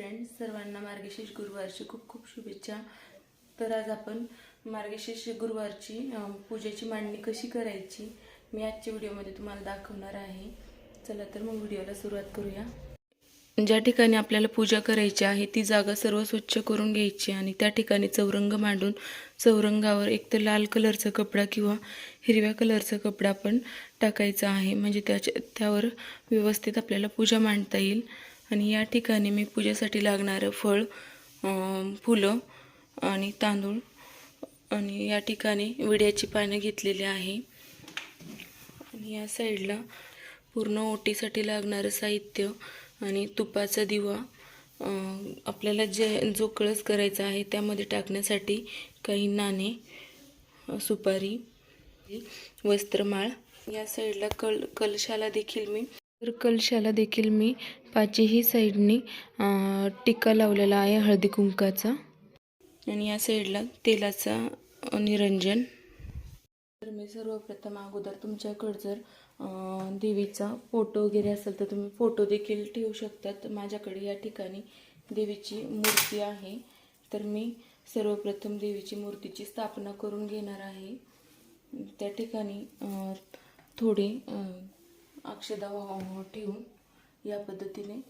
Friends सर्वांना मार्गशीर्ष गुरुवारची खूप खूप शुभेच्छा. तर आज आपण मार्गशीर्ष गुरुवारची पूजेची मांडणी कशी करायची मी आजच्या व्हिडिओमध्ये तुम्हाला दाखवणार आहे. चला तर मग व्हिडिओला सुरुवात करूया. ज्या ठिकाणी आपल्याला पूजा करायची आहे ती जागा सर्व स्वच्छ करून घ्यायची आणि त्या ठिकाणी चौरंग मांडून चौरंगावर एक तर लाल कलरचा कपडा किंवा हिरव्या कलरचा कपडा पण टाकायचा आहे. म्हणजे त्याच्या त्यावर व्यवस्थित आपल्याला पूजा मांडता येईल. आणि या ठिकाणी मी पूजेसाठी लागणारं फळ फुलं आणि तांदूळ आणि या ठिकाणी विड्याची पानं घेतलेली आहे. आणि या साईडला पूर्ण ओटीसाठी लागणारं साहित्य आणि तुपाचा दिवा आपल्याला जे जो कळस करायचा आहे त्यामध्ये टाकण्यासाठी काही नाणे सुपारी वस्त्रमाळ. या साईडला कल कलशाला देखील मी तर कलशाला देखील मी पाचही साईडनी टिका लावलेला आहे हळदी कुंकाचा. आणि या साईडला तेलाचा निरंजन. तर मी सर्वप्रथम अगोदर तुमच्याकडं जर देवीचा फोटो वगैरे असेल तर तुम्ही फोटो देखील ठेवू शकतात. माझ्याकडे या ठिकाणी देवीची मूर्ती आहे. तर मी सर्वप्रथम देवीची मूर्तीची स्थापना करून घेणार आहे. त्या ठिकाणी थोडी थोडे अक्षदा ठेवून या पद्धतीने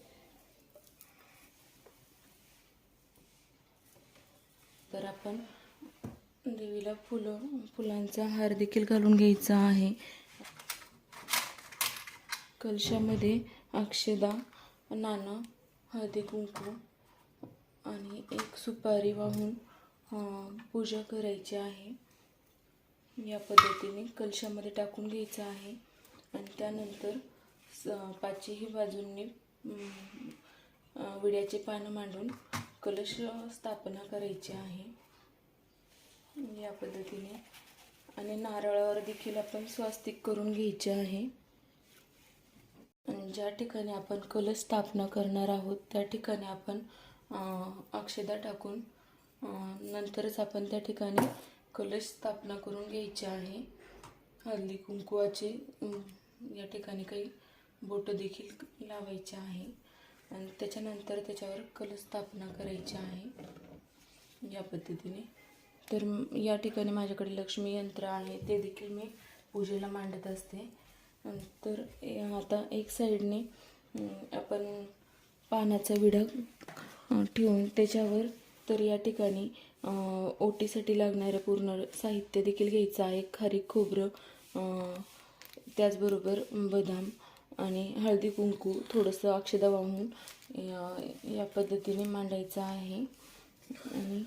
तर आपण देवीला फुलं फुलांचा हार देखील घालून घ्यायचा आहे. कलशामध्ये अक्षदा नाणं हळदी कुंकू आणि एक सुपारी वाहून पूजा करायची आहे. या पद्धतीने कलशामध्ये टाकून घ्यायचं आहे. आणि त्यानंतर स पाचही बाजूंनी विड्याचे पानं मांडून कलश स्थापना करायची आहे. या पद्धतीने. आणि नारळावर देखील आपण स्वास्तिक करून घ्यायचे आहे. आणि ज्या ठिकाणी आपण कलश स्थापना करणार आहोत त्या ठिकाणी आपण अक्षदा टाकून नंतरच आपण त्या ठिकाणी कलश स्थापना करून घ्यायची आहे. हल्ली कुंकुवाचे या ठिकाणी काही बोटं देखील लावायचे आहे. आणि त्याच्यानंतर त्याच्यावर कल स्थापना करायची आहे. या पद्धतीने. तर या ठिकाणी माझ्याकडे लक्ष्मी यंत्र आहे. ते देखील मी पूजेला मांडत असते. तर आता एक साईडने आपण पानाचा विडा ठेवून त्याच्यावर तर या ठिकाणी ओटीसाठी लागणारं पूर्ण साहित्य देखील घ्यायचं आहे. खारीक खोबरं त्याचबरोबर बदाम आणि हळदी कुंकू थोडंसं अक्षदा वाहून या- पद्धतीने मांडायचं आहे. आणि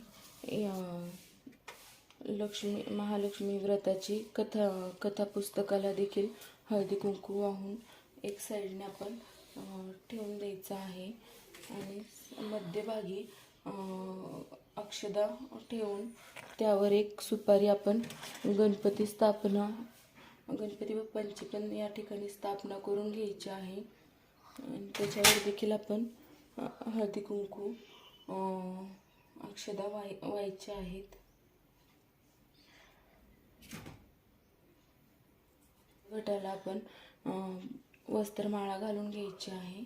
लक्ष्मी महालक्ष्मी व्रताची कथा कथा पुस्तकाला देखील हळदी कुंकू वाहून एक साईडने आपण ठेवून द्यायचं आहे. आणि मध्यभागी अक्षदा ठेवून त्यावर एक सुपारी आपण गणपती स्थापना गणपती बाप्पांची पण या ठिकाणी स्थापना करून घ्यायची आहे. आणि त्याच्यावर देखील आपण हळदी कुंकू अक्षदा वाय व्हायच्या आहेत. घटाला आपण वस्त्रमाळा घालून घ्यायची आहे.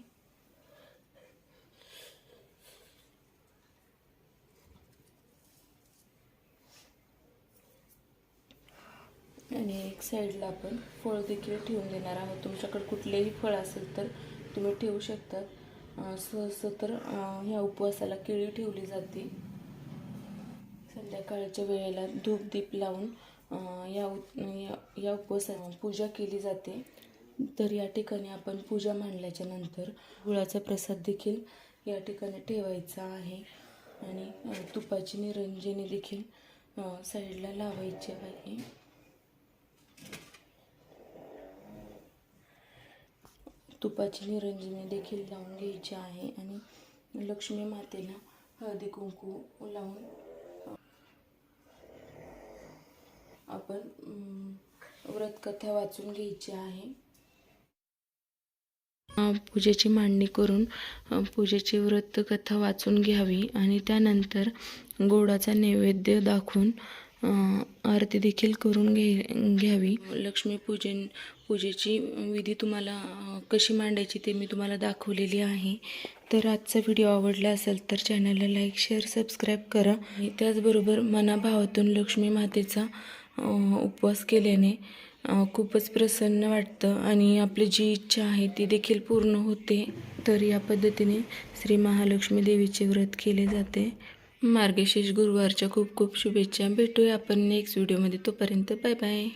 आणि एक साईडला आपण फळ देखील ठेवून देणार आहोत. तुमच्याकडे कुठलेही फळ असेल तर तुम्ही ठेवू शकता. अं, सहसा तर ह्या उपवासाला केळी ठेवली जाते. संध्याकाळच्या वेळेला धूप दीप लावून या उत- या- या उपवासा पूजा केली जाते. तर या ठिकाणी आपण पूजा मांडल्याच्या नंतर गुळाचा प्रसाद देखील या ठिकाणी ठेवायचा आहे. आणि तुपाची निरंजनी देखील साईडला लावायची आहे. तुपाची निरंजनी देखील लावून घ्यायची आहे आणि लक्ष्मी मातेला हळदी कुंकू लावून आपण व्रतकथा वाचून घ्यायची आहे. पूजेची मांडणी करून पूजेची व्रतकथा वाचून घ्यावी आणि त्यानंतर गोडाचा नैवेद्य दाखवून आरती देखील करून घे घ्यावी. लक्ष्मीपूजन पूजेची विधी तुम्हाला कशी मांडायची ते मी तुम्हाला दाखवलेली आहे. तर आजचा व्हिडिओ आवडला असेल तर चॅनलला लाईक शेअर सबस्क्राईब करा. आणि त्याचबरोबर मनाभावातून लक्ष्मी मातेचा उपवास केल्याने खूपच प्रसन्न वाटतं आणि आपली जी इच्छा आहे ती देखील पूर्ण होते. तर या पद्धतीने श्री महालक्ष्मी देवीचे व्रत केले जाते. मार्गशीर्ष गुरुवारच्या खूप खूप शुभेच्छा. भेटूया आपण नेक्स्ट व्हिडिओमध्ये तोपर्यंत बाय बाय